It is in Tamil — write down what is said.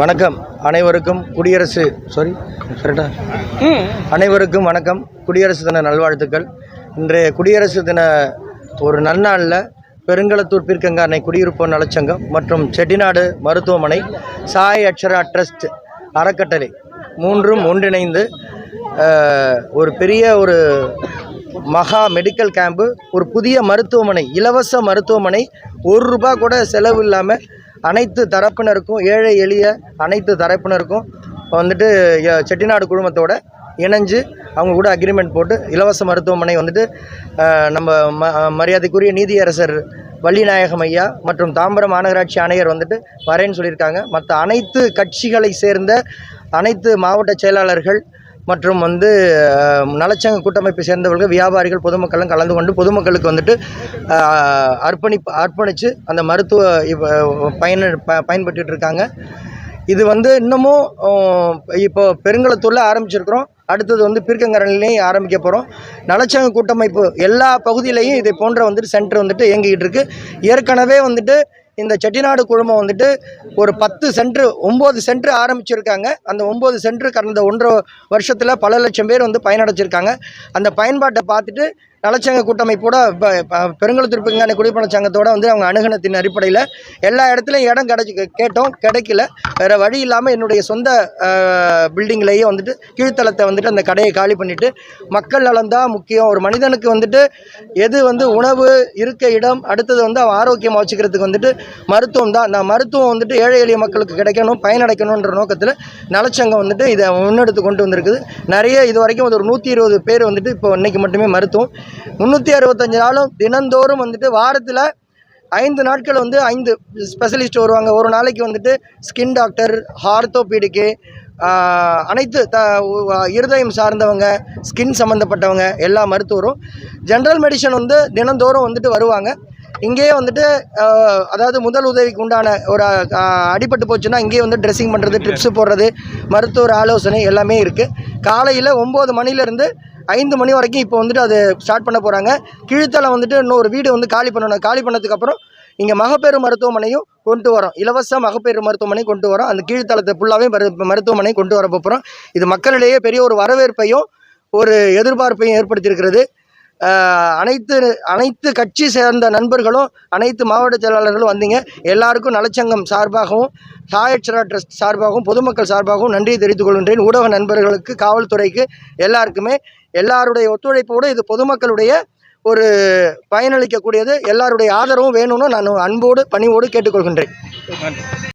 வணக்கம். அனைவருக்கும் குடியரசு சாரி கரெக்டா அனைவருக்கும் வணக்கம். குடியரசு தின நல்வாழ்த்துக்கள். இன்றைய குடியரசு தின ஒரு நன்னாளில் பெருங்களத்தூர் பீர்க்கங்கா அன்னை குடியிருப்போர் நலச்சங்கம் மற்றும் செட்டிநாடு மருத்துவமனை சாய் அக்ஷரா ட்ரஸ்ட் அறக்கட்டளை மூன்றும் ஒன்றிணைந்து ஒரு பெரிய ஒரு மகா மெடிக்கல் கேம்பு ஒரு புதிய மருத்துவமனை இலவச மருத்துவமனை ஒரு ரூபா கூட செலவு இல்லாமல் அனைத்து தரப்பினருக்கும் ஏழை எளிய அனைத்து தரப்பினருக்கும் வந்துட்டு செட்டிநாடு குழுமத்தோட இணைஞ்சு அவங்க கூட அக்ரிமெண்ட் போட்டு இலவச மருத்துவமனை வந்துட்டு நம்ம ம மரியாதைக்குரிய நீதியரசர் வள்ளிநாயகம் ஐயா மற்றும் தாம்பரம் மாநகராட்சி ஆணையர் வந்துட்டு வரேன்னு சொல்லியிருக்காங்க. மற்ற அனைத்து கட்சிகளை சேர்ந்த அனைத்து மாவட்ட செயலாளர்கள் மற்றும் வந்து நலச்சங்க கூட்டமைப்பை சேர்ந்தவர்கள் வியாபாரிகள் பொதுமக்கள்லாம் கலந்து கொண்டு பொதுமக்களுக்கு வந்துட்டு அர்ப்பணிப்பு அர்ப்பணித்து அந்த மருத்துவ இவ- பயன ப இருக்காங்க இது வந்து இன்னமும் இப்போ பெருங்களத்தூரில் ஆரம்பிச்சிருக்கிறோம். அடுத்தது வந்து பீர்க்கங்கரன்லேயும் ஆரம்பிக்க போகிறோம் நலச்சங்க கூட்டமைப்பு எல்லா பகுதியிலையும் இதை போன்ற வந்துட்டு சென்டர் வந்துட்டு இயங்கிக்கிட்டு இருக்குது ஏற்கனவே வந்துட்டு இந்த செட்டிநாடு குழுமம் வந்துட்டு ஒரு பத்து சென்ட்ரு ஒம்பது சென்ட்ரு ஆரம்பிச்சிருக்காங்க. அந்த ஒம்பது சென்டர் கடந்த ஒன்றரை வருஷத்தில் பல லட்சம் பேர் வந்து பயனடைச்சிருக்காங்க அந்த பயன்பாட்டை பார்த்துட்டு நலச்சங்க கூட்டமைப்போட இப்போ பெருங்கலத்தூர் பிங்கான குடிப்பண சங்கத்தோட வந்து அவங்க அணுகணத்தின் அடிப்படையில் எல்லா இடத்துலையும் இடம் கிடைச்சி கேட்டோம் கிடைக்கல. வேறு வழி இல்லாமல் என்னுடைய சொந்த பில்டிங்லேயே வந்துட்டு கீழ்த்தளத்தை வந்துட்டு அந்த கடையை காலி பண்ணிவிட்டு மக்கள் நலன் தான் முக்கியம். ஒரு மனிதனுக்கு வந்துட்டு எது வந்து உணவு இருக்க இடம் அடுத்தது வந்து அவன் ஆரோக்கியமாக வச்சுக்கிறதுக்கு வந்துட்டு மருத்துவம் தான். அந்த மருத்துவம் வந்துட்டு ஏழை எளிய மக்களுக்கு கிடைக்கணும் பயனடைக்கணுன்ற நோக்கத்தில் நலச்சங்கம் வந்துட்டு இதை முன்னெடுத்து கொண்டு வந்திருக்குது. நிறைய இது வரைக்கும் ஒரு நூற்றி இருபது பேர் வந்துட்டு இப்போ இன்றைக்கி மட்டுமே மருத்துவம். முந்நூற்றி அறுபத்தஞ்சு நாளும் தினந்தோறும் வந்துட்டு வாரத்தில் ஐந்து நாட்கள் வந்து ஐந்து ஸ்பெஷலிஸ்ட் வருவாங்க. ஒரு நாளைக்கு வந்துட்டு ஸ்கின் டாக்டர் ஹார்த்தோபீடிக்கு அனைத்து த இருதயம் சார்ந்தவங்க ஸ்கின் சம்மந்தப்பட்டவங்க எல்லா மருத்துவரும் ஜென்ரல் மெடிசன் வந்து தினந்தோறும் வந்துட்டு வருவாங்க. இங்கேயே வந்துட்டு அதாவது முதல் உதவிக்கு உண்டான ஒரு அடிபட்டு போச்சுன்னா இங்கேயே வந்து ட்ரெஸ்ஸிங் பண்ணுறது ட்ரிப்ஸு போடுறது மருத்துவர் ஆலோசனை எல்லாமே இருக்குது காலையில் ஒம்பது மணிலேருந்து ஐந்து மணி வரைக்கும் இப்போ வந்துட்டு அது ஸ்டார்ட் பண்ண போகிறாங்க கீழ்த்தளம் வந்துட்டு இன்னொரு வீடு வந்து காலி பண்ணணும். காலி பண்ணதுக்கப்புறம் இங்கே மகப்பேறு மருத்துவமனையும் கொண்டு வரோம். இலவச மகப்பேறு மருத்துவமனை கொண்டு வரோம். அந்த கீழ்த்தளத்தை ஃபுல்லாகவே மரு மருத்துவமனை கொண்டு வர போகிறோம் இது மக்களிடையே பெரிய ஒரு வரவேற்பையும் ஒரு எதிர்பார்ப்பையும் ஏற்படுத்தியிருக்கிறது. அனைத்து அனைத்து கட்சி சேர்ந்த நண்பர்களும் அனைத்து மாவட்ட செயலாளர்களும் வந்தீங்க. எல்லாருக்கும் நலச்சங்கம் சார்பாகவும் சாயட்சரா ட்ரஸ்ட் சார்பாகவும் பொதுமக்கள் சார்பாகவும் நன்றி தெரிவித்துக் கொள்கின்றேன். ஊடக நண்பர்களுக்கு காவல்துறைக்கு எல்லாருக்குமே எல்லாருடைய ஒத்துழைப்போடு இது பொதுமக்களுடைய ஒரு பயனளிக்கக்கூடியது. எல்லாருடைய ஆதரவும் வேணும்னு நான் அன்போடு பணிவோடு கேட்டுக்கொள்கின்றேன்.